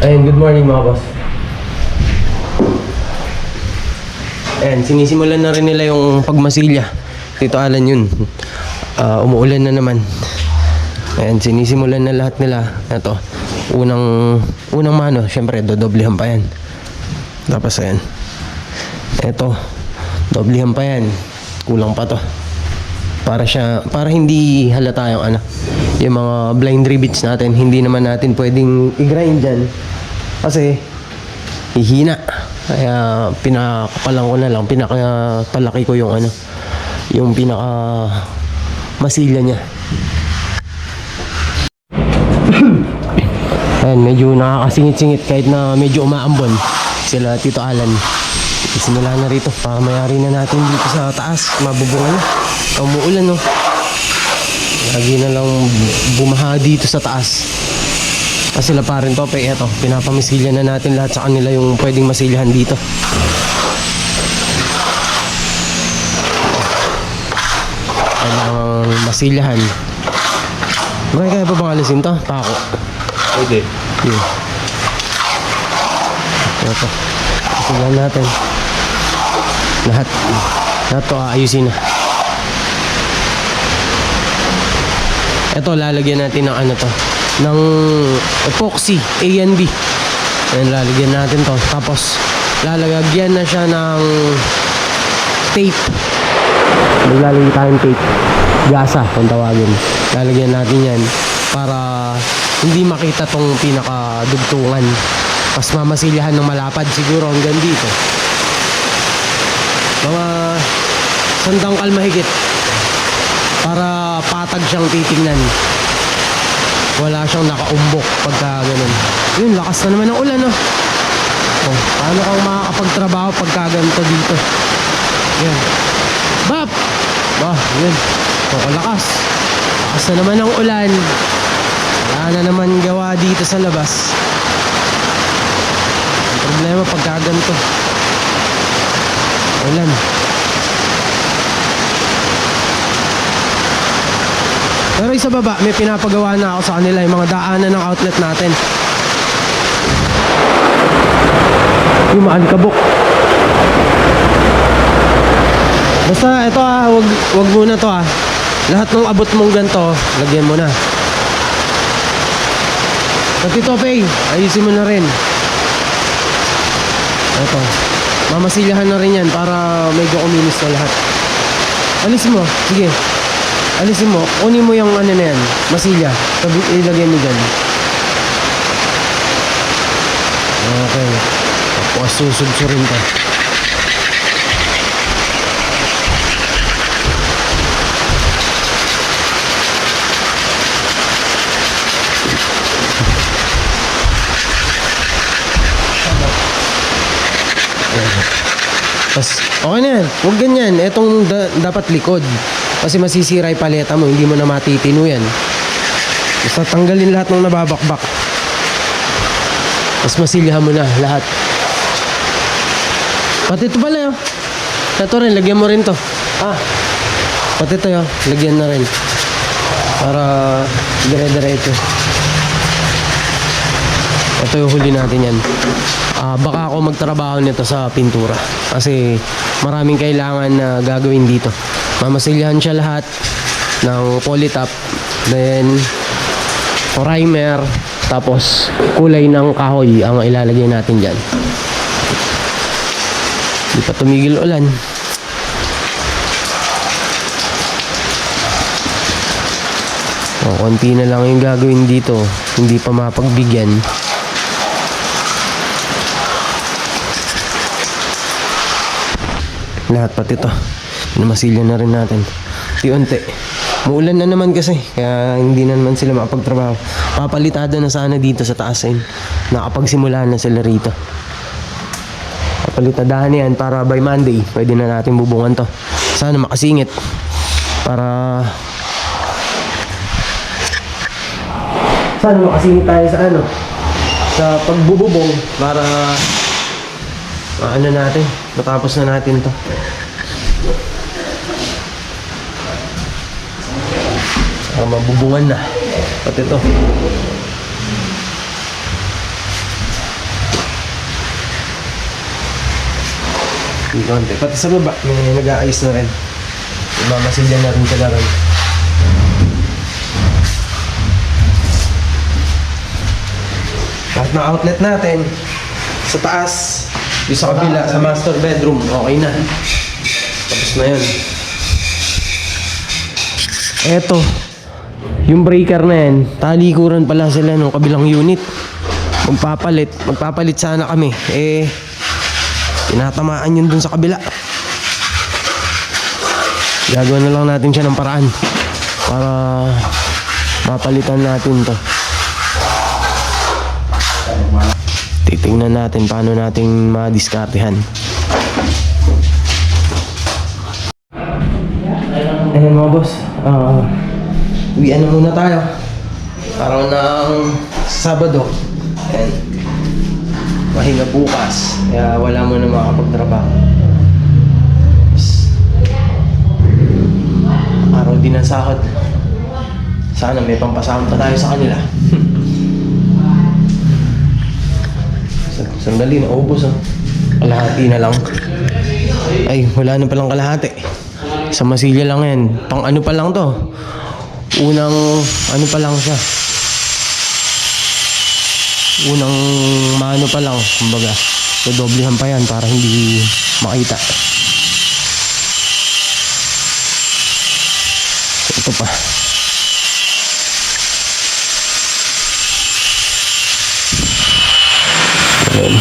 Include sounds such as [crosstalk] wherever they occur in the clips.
Ayun, good morning mga boss. Ayan, sinisimulan na rin nila yung pagmasilya. Tito Alan yun. Ah, umuulan na naman. Ayan, sinisimulan na lahat nila. Ito, unang, unang mano, syempre, dodoblehan pa yan. Tapos ayan. Ito, doblehan pa yan. Kulang pa to. Para siya, para hindi halata yung ano, yung mga blind rivets natin. Hindi naman natin pwedeng i-grind dyan. Kasi, hihina. Kaya pinakapalan ko na lang, pinakapalaki ko yung ano, yung pinaka masilya niya. [coughs] Ayan, medyo nakakasingit-singit kahit na medyo umaambon sila Tito Alan. Isimula na rito para mayari na natin dito sa taas. Mabubungan na. Umuulan no. Lagi na lang bumaha dito sa taas. Kasi sila pa rin to, pe, eto, pinapamisilya na natin lahat sa kanila yung pwedeng masilyahan dito. Kailangang masilyahan. Bakit kaya pa bang alisin to? Pako. Pwede. Yun. Ito. Masilyahan natin. Lahat. Lahat to aayusin na. Ito, lalagyan natin ng ano to. Ng epoxy, A and B. Ayan, lalagyan natin to. Tapos, lalagyan na siya ng tape. Maglalagay tayong tape. Gasa, kung tawagin. Lalagyan natin yan para hindi makita tong pinakadugtungan. Tapos mamasilyahan ng malapad siguro hanggang dito. Mga sandang kalmahigit para patag siyang titingnan. Wala siyang nakaumbok pagka ganun. Yun, lakas na naman ng ulan, no? Oh, paano kang makakapagtrabaho pagka ganito dito? Yan. Bap! Bah, yun. Oh, lakas. Lakas na naman ng ulan. Wala na naman gawa dito sa labas. Ang problema pagka ganito. Ulan. Pero sa baba, may pinapagawa na ako sa kanila yung mga daanan ng outlet natin. Yung maalikabok. Basta ito ah, wag, wag muna to ah. Lahat ng abot mong ganito, lagyan mo na. Pati to, Pay, ayusin mo na rin. Ito. Mamasilyahan na rin yan para medyo kuminis na lahat. Alis mo. Sige. Alisin mo. Kunin mo yung ano na yan. Masilya. Tabi, ilagay mo dyan. Okay. Tapos susubsurin ka. Tapos, okay na yan. Huwag ganyan. Etong da- dapat likod. Kasi masisira yung paleta mo. Hindi mo na matitino yan. Basta tanggalin lahat ng nababakbak. Tapos masilyahan mo na lahat. Pati ito pala yun. Ito rin, lagyan mo rin to. Ah. Pati ito yun, lagyan na rin. Para dire-diretso. Ito yung huli natin yan. Ah, baka ako magtrabaho nito sa pintura. Kasi maraming kailangan na gagawin dito. Mamasilyahan siya lahat ng polytop. Then, primer. Tapos, kulay ng kahoy ang ilalagay natin dyan. Hindi pa tumigil ulan. O, konti na lang yung gagawin dito. Hindi pa mapagbigyan. Lahat pati to. Namasilya na rin natin. Unti-unti. Muulan na naman kasi. Kaya hindi na naman sila makapagtrabaho. Papalitada na sana dito sa taas ayun. Nakapagsimula na sila rito. Papalitadahan yan para by Monday. Pwede na natin bubungan to. Sana makasingit. Para... Sana makasingit tayo sa ano. Sa pagbububong. Para... Ano natin. Matapos na natin to. uh, mabubungan na. At ito. Yung konti. Pati sa baba may nag-aayos na rin. Mamasilya na rin talaga rin. Lahat ng outlet natin sa taas yung sa kabila sa master bedroom okay na. Tapos na yun. Eto yung breaker na yan, talikuran pala sila ng kabilang unit. Magpapalit, magpapalit sana kami. Eh, tinatamaan yun dun sa kabila. Gagawa na lang natin siya ng paraan para mapalitan natin to. Titingnan natin paano nating madiskartehan. Ayan mga boss, ah, uwian na muna tayo. Parang ng Sabado. Ayan. Mahinga bukas. Kaya wala mo na makapagtrabaho. Araw din ang sahod. Sana may pampasahod pa tayo sa kanila. [laughs] Sa- Sandali, naubos ah. Kalahati na lang. Ay, wala na palang kalahati. Sa masilya lang yan. Pang ano pa lang to. Unang, ano pa lang siya. Unang mano pa lang, kumbaga. Dodoblehan pa yan para hindi makita. Ito pa. Ayan.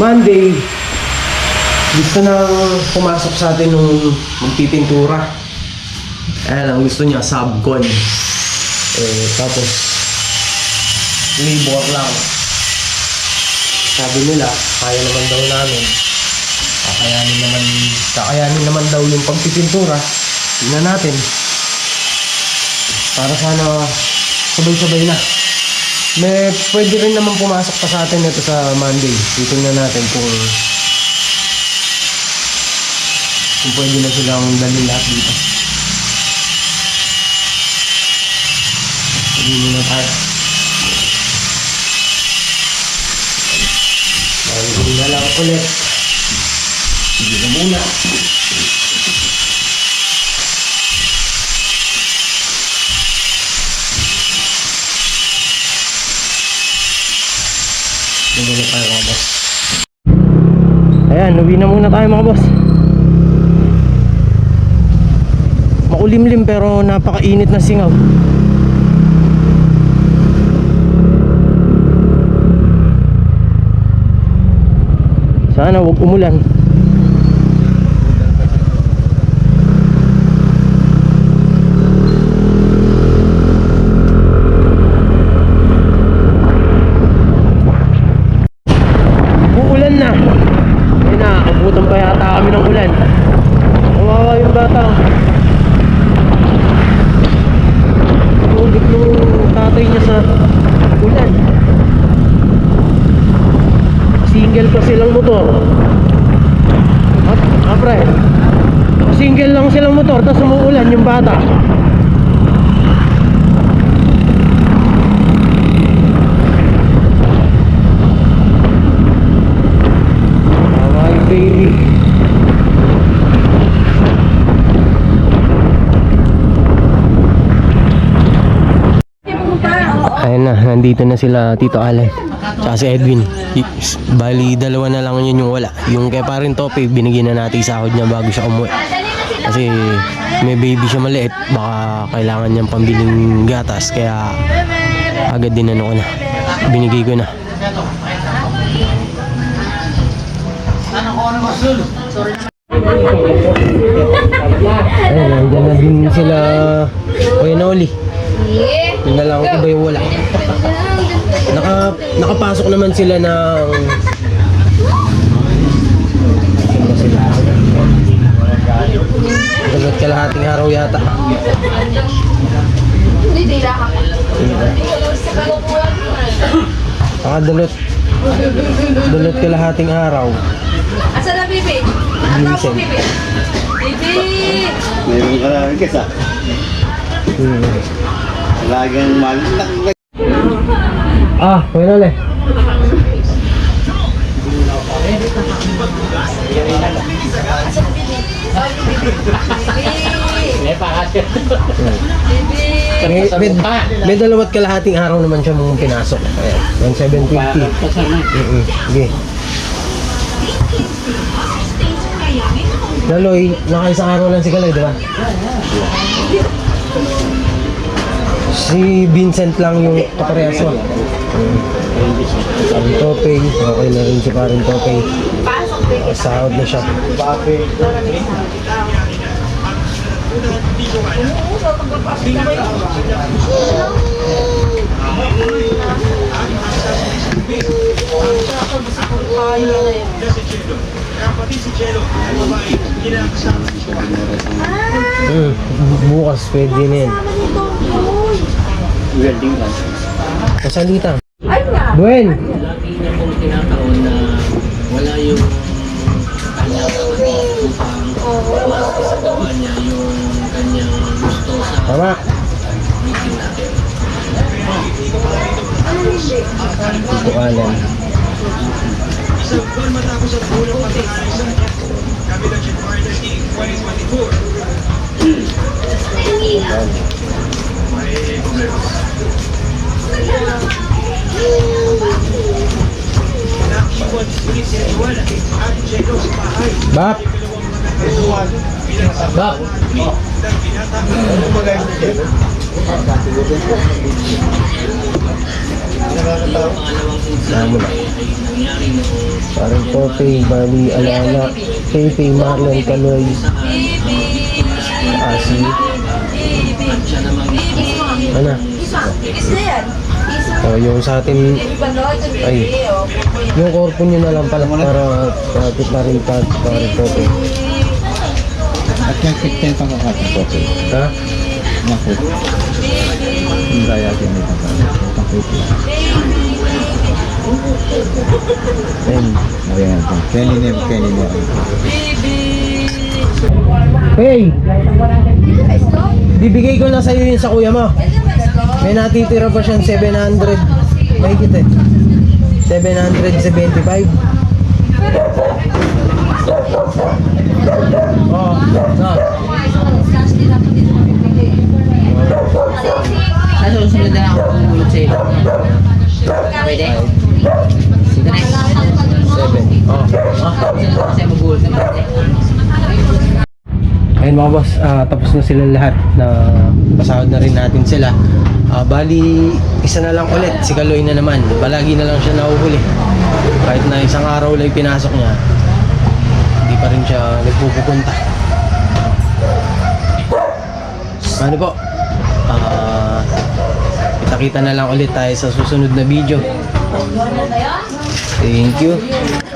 Monday, gusto na pumasok sa atin nung magpipintura. Ayan ang gusto niya, subcon. Eh, tapos, labor lang. Sabi nila, kaya naman daw namin. Kakayanin naman, kakayanin naman daw yung pagpipintura. Tingnan natin. Para sana sabay-sabay na. May pwede rin naman pumasok pa sa atin ito sa Monday. Titingnan natin kung kung pwede na silang dalhin lahat dito. Hindi muna tayo. Monday na lang ulit. Sige na muna. Ayan, uwi na muna tayo mga boss. Makulimlim pero napakainit na singaw. Sana wag umulan. Uulan na. Ayun na, abutan pa yata kami ng ulan. Kawawa yung bata. Tubig yung tatay niya sa ulan. Single pa silang motor. At, ah, pre. Single lang silang motor, tapos umuulan yung bata. Kawawa yung baby. Ayun na, nandito na sila Tito Alan. Tsaka si Edwin. Bali, dalawa na lang yun yung wala. Yung kay parin Tope, binigyan na natin sahod niya bago siya umuwi. Kasi may baby siya maliit, baka kailangan niyang pambiling gatas. Kaya agad din ano ko na. Binigay ko na. Ayun, nandiyan na din sila Kuya Noli. Yun na lang iba yung wala. Naka, nakapasok naman sila ng... Dagat kalahating araw yata. Nakadulot. Dulot kalahating araw. Asa na, baby? Ano Minsan. baby? Baby! Meron ka na rin kasi Hmm. Lagang malang Ah, pwede eh. ulit. May, may, may dalawat kalahating araw naman siya mong pinasok. Ayan, 1,750. Mm-mm. Sige. Laloy, naka isang araw lang si Kaloy, di ba? Si Vincent lang yung kaparehas mo. Mm. Sabi Topey, okay na rin si parin Topey. Sahod na siya. Mm. Bukas pwede na yan welding license. Kasalita. Ay nga. Buen. Lagi niya pong tinataon na wala yung kanyang upang sa Tama. meeting natin. Ito. Isang buwan matapos ang bulang pag-aaral sa Kabilang Chief 2024 may problema pa. Bap! Bap! Tama na. Parang Popeye, Bali, Alala, Pepe, Marlon, Kaloy, Asi. At siya namang ano? Isa. Isa yan. Oh, yung sa atin, Ay. yung korpo nyo na lang pala para kapit na rin pa, parang Tope. At yung 15 pang kakasok ko. Ha? Naku. Hindi kaya kinita ka. Ayun. Ayan. Kenny name, Kenny name. Hey! Bibigay ko na sa'yo yun sa kuya mo. May natitira pa siyang 700. May kita eh. 775. Oh, na. Sa susunod na ako tumulog sa iyo. Pwede? Sige. 7. Oh. Kasi magulat na pwede. Ayun mga boss, ah, tapos na sila lahat na pasahod na rin natin sila. Ah, bali, isa na lang ulit, si Kaloy na naman. Palagi na lang siya nahuhuli. Kahit na isang araw lang pinasok niya, hindi pa rin siya nagpupunta. Ano po? Ah, kita-kita na lang ulit tayo sa susunod na video. Thank you.